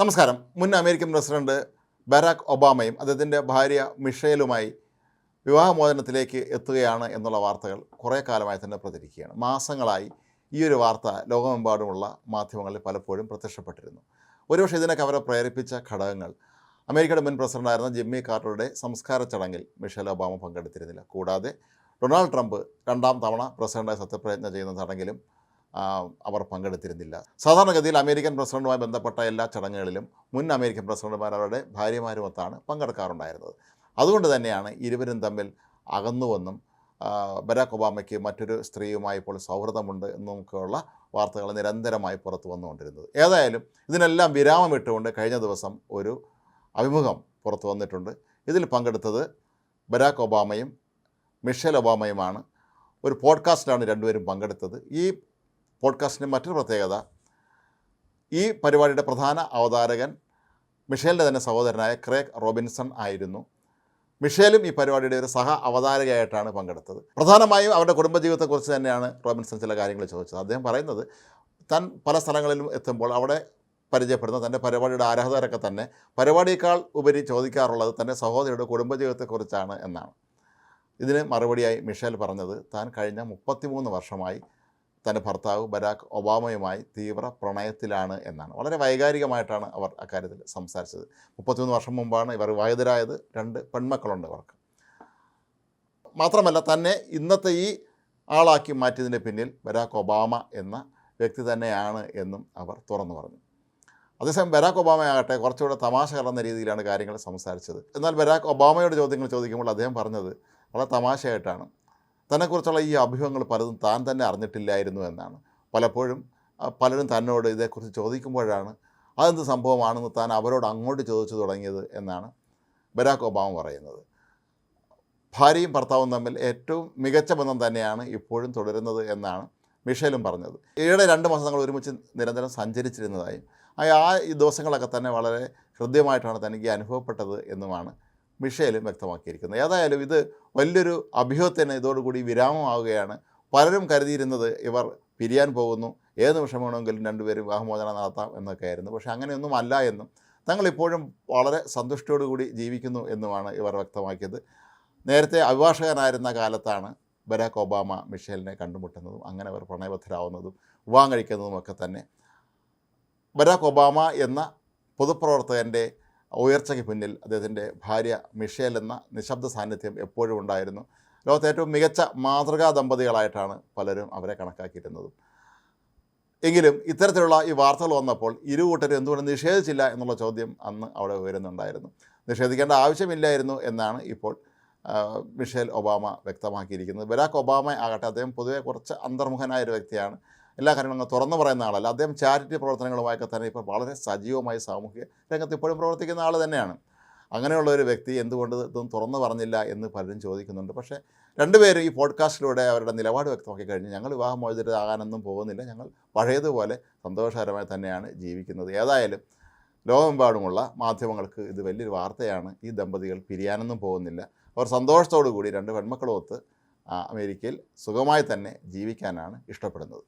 നമസ്കാരം. മുൻ American president Barack ഒബാമയും അദ്ദേഹത്തിന്റെ ഭാര്യ മിഷേലുമായി വിവാഹമോചനത്തിലേക്ക് എത്തുകയാണ് എന്നുള്ള വാർത്തകൾ കുറേ കാലമായി തന്നെ പ്രചരിക്കുകയാണ്. മാസങ്ങളായി ഈ ഒരു വാർത്ത ലോകമെമ്പാടുമുള്ള മാധ്യമങ്ങളിൽ പലപ്പോഴും പ്രത്യക്ഷപ്പെട്ടിരുന്നു. ഒരുപക്ഷെ ഇതിനൊക്കെ അവരെ പ്രേരിപ്പിച്ച ഘടകങ്ങൾ. അമേരിക്കയുടെ മുൻ പ്രസിഡന്റായിരുന്ന ജിമ്മി കാർട്ടറുടെ സംസ്കാര ചടങ്ങിൽ മിഷേൽ ഒബാമ പങ്കെടുത്തിരുന്നില്ല. കൂടാതെ ഡൊണാൾഡ് ട്രംപ് രണ്ടാം തവണ പ്രസിഡന്റായി സത്യപ്രതിജ്ഞ ചെയ്യുന്ന ചടങ്ങിലും അവർ പങ്കെടുത്തിരുന്നില്ല. സാധാരണഗതിയിൽ അമേരിക്കൻ പ്രസിഡന്റുമായി ബന്ധപ്പെട്ട എല്ലാ ചടങ്ങുകളിലും മുൻ അമേരിക്കൻ പ്രസിഡന്റുമാർ അവരുടെ ഭാര്യമാരുമൊത്താണ് പങ്കെടുക്കാറുണ്ടായിരുന്നത്. അതുകൊണ്ട് തന്നെയാണ് ഇരുവരും തമ്മിൽ അകന്നുവെന്നും ബരാക് ഒബാമയ്ക്ക് മറ്റൊരു സ്ത്രീയുമായി ഇപ്പോൾ സൗഹൃദമുണ്ട് എന്നൊക്കെയുള്ള വാർത്തകൾ നിരന്തരമായി പുറത്തു വന്നുകൊണ്ടിരുന്നത്. ഏതായാലും ഇതിനെല്ലാം വിരാമം ഇട്ടുകൊണ്ട് കഴിഞ്ഞ ദിവസം ഒരു അഭിമുഖം പുറത്തു വന്നിട്ടുണ്ട്. ഇതിൽ പങ്കെടുത്തത് ബരാക് ഒബാമയും മിഷേൽ ഒബാമയുമാണ്. ഒരു പോഡ്കാസ്റ്റിലാണ് രണ്ടുപേരും പങ്കെടുത്തത്. ഈ പോഡ്കാസ്റ്റിന്റെ മറ്റൊരു പ്രത്യേകത ഈ പരിപാടിയുടെ പ്രധാന അവതാരകൻ മിഷേലിന്റെ തന്നെ സഹോദരനായ ക്രേഗ് റോബിൻസൺ ആയിരുന്നു. മിഷേലും ഈ പരിപാടിയുടെ ഒരു സഹ അവതാരകയായിട്ടാണ് പങ്കെടുത്തത്. പ്രധാനമായും അവരുടെ കുടുംബജീവിതത്തെക്കുറിച്ച് തന്നെയാണ് റോബിൻസൺ ചില കാര്യങ്ങൾ ചോദിച്ചത്. അദ്ദേഹം പറയുന്നത് താൻ പല സ്ഥലങ്ങളിലും എത്തുമ്പോൾ അവിടെ പരിചയപ്പെടുന്ന തന്റെ പരിപാടിയുടെ ആരാധകരൊക്കെ തന്നെ പരിപാടിയേക്കാൾ ഉപരി ചോദിക്കാറുള്ളത് തന്റെ സഹോദരിയുടെ കുടുംബജീവിതത്തെക്കുറിച്ചാണ് എന്നാണ്. ഇതിന് മറുപടിയായി മിഷേൽ പറഞ്ഞത് താൻ കഴിഞ്ഞ മുപ്പത്തിമൂന്ന് വർഷമായി തന്റെ ഭർത്താവ് ബരാക് ഒബാമയുമായി തീവ്ര പ്രണയത്തിലാണ് എന്നാണ്. വളരെ വൈകാരികമായിട്ടാണ് അവർ അക്കാര്യത്തിൽ സംസാരിച്ചത്. മുപ്പത്തിമൂന്ന് വർഷം മുമ്പാണ് ഇവർ വിവാഹിതരായത് രണ്ട് പെൺമക്കളുണ്ട് അവർക്ക് മാത്രമല്ല തന്നെ ഇന്നത്തെ ഈ ആളാക്കി മാറ്റിയതിന്റെ പിന്നിൽ ബരാക് ഒബാമ എന്ന വ്യക്തി തന്നെയാണ് എന്നും അവർ തുറന്നു പറഞ്ഞു. അതേസമയം ബരാക് ഒബാമയാകട്ടെ കുറച്ചുകൂടെ തമാശ കലർന്ന രീതിയിലാണ് കാര്യങ്ങൾ സംസാരിച്ചത്. എന്നാൽ ബരാക് ഒബാമയുടെ ചോദ്യങ്ങൾ ചോദിക്കുമ്പോൾ അദ്ദേഹം പറഞ്ഞത് വളരെ തമാശയായിട്ടാണ്. തന്നെക്കുറിച്ചുള്ള ഈ അഭ്യൂഹങ്ങൾ പലതും താൻ തന്നെ അറിഞ്ഞിട്ടില്ലായിരുന്നു എന്നാണ്. പലപ്പോഴും പലരും തന്നോട് ഇതേക്കുറിച്ച് ചോദിക്കുമ്പോഴാണ് അതെന്ത് സംഭവമാണെന്ന് താൻ അവരോട് അങ്ങോട്ട് ചോദിച്ചു തുടങ്ങിയത് എന്നാണ് ബരാക് ഒബാമ പറയുന്നത്. ഭാര്യയും ഭർത്താവും തമ്മിൽ ഏറ്റവും മികച്ച ബന്ധം തന്നെയാണ് ഇപ്പോഴും തുടരുന്നത് എന്നാണ് മിഷേലും പറഞ്ഞത്. ഈയിടെ രണ്ട് മാസം ഞങ്ങൾ ഒരുമിച്ച് നിരന്തരം സഞ്ചരിച്ചിരുന്നതായും ആ ദിവസങ്ങളൊക്കെ തന്നെ വളരെ ഹൃദ്യമായിട്ടാണ് തനിക്ക് അനുഭവപ്പെട്ടത് എന്നുമാണ് മിഷേലും വ്യക്തമാക്കിയിരിക്കുന്നത് ഏതായാലും ഇത് വലിയൊരു അഭ്യൂഹത്തിന് ഇതോടുകൂടി വിരാമമാവുകയാണ്. പലരും കരുതിയിരുന്നത് ഇവർ പിരിയാൻ പോകുന്നു. ഏത് നിമിഷം വേണമെങ്കിലും രണ്ടുപേരും വിവാഹമോചനം നടത്താം എന്നൊക്കെയായിരുന്നു. പക്ഷേ അങ്ങനെയൊന്നും അല്ല എന്നും തങ്ങളിപ്പോഴും വളരെ സന്തുഷ്ടയോടുകൂടി ജീവിക്കുന്നു എന്നുമാണ് ഇവർ വ്യക്തമാക്കിയത്. നേരത്തെ അഭിഭാഷകനായിരുന്ന കാലത്താണ് ബരാക് ഒബാമ മിഷേലിനെ കണ്ടുമുട്ടുന്നതും അങ്ങനെ അവർ പ്രണയബദ്ധരാവുന്നതും വിവാഹം കഴിക്കുന്നതുമൊക്കെ തന്നെ. ബരാക് ഒബാമ എന്ന പൊതുപ്രവർത്തകന്റെ ഉയർച്ചയ്ക്ക് പിന്നിൽ അദ്ദേഹത്തിന്റെ ഭാര്യ മിഷേൽ എന്ന നിശബ്ദ സാന്നിധ്യം എപ്പോഴും ഉണ്ടായിരുന്നു. ലോകത്തെ ഏറ്റവും മികച്ച മാതൃകാ ദമ്പതികളായിട്ടാണ് പലരും അവരെ കണക്കാക്കിയിരുന്നതും. എങ്കിലും ഇത്തരത്തിലുള്ള ഈ വാർത്തകൾ വന്നപ്പോൾ ഇരു കൂട്ടരും എന്തുകൊണ്ട് നിഷേധിച്ചില്ല എന്നുള്ള ചോദ്യം അന്ന് അവിടെ ഉയരുന്നുണ്ടായിരുന്നു. നിഷേധിക്കേണ്ട ആവശ്യമില്ലായിരുന്നു എന്നാണ് ഇപ്പോൾ മിഷേൽ ഒബാമ വ്യക്തമാക്കിയിരിക്കുന്നത്. ബരാക് ഒബാമ ആകട്ടെ അദ്ദേഹം പൊതുവെ കുറച്ച് അന്തർമുഖനായ ഒരു വ്യക്തിയാണ്. എല്ലാ കാര്യങ്ങളും തുറന്നു പറയുന്ന ആളല്ല. അദ്ദേഹം ചാരിറ്റി പ്രവർത്തനങ്ങളുമായൊക്കെ തന്നെ ഇപ്പോൾ വളരെ സജീവമായി സാമൂഹിക രംഗത്ത് ഇപ്പോഴും പ്രവർത്തിക്കുന്ന ആൾ തന്നെയാണ്. അങ്ങനെയുള്ള ഒരു വ്യക്തി എന്തുകൊണ്ട് ഇതൊന്നും തുറന്നു പറഞ്ഞില്ല എന്ന് പലരും ചോദിക്കുന്നുണ്ട്. പക്ഷേ രണ്ടുപേരും ഈ പോഡ്കാസ്റ്റിലൂടെ അവരുടെ നിലപാട് വ്യക്തമാക്കി കഴിഞ്ഞ് ഞങ്ങൾ വിവാഹമോചിതരാകാനൊന്നും പോകുന്നില്ല. ഞങ്ങൾ പഴയതുപോലെ സന്തോഷകരമായി തന്നെയാണ് ജീവിക്കുന്നത്. ഏതായാലും ലോകമെമ്പാടുമുള്ള മാധ്യമങ്ങൾക്ക് ഇത് വലിയൊരു വാർത്തയാണ്. ഈ ദമ്പതികൾ പിരിയാനൊന്നും പോകുന്നില്ല. അവർ സന്തോഷത്തോടു കൂടി രണ്ട് പെൺമക്കളുമൊത്ത് അമേരിക്കയിൽ സുഖമായി തന്നെ ജീവിക്കാനാണ് ഇഷ്ടപ്പെടുന്നത്.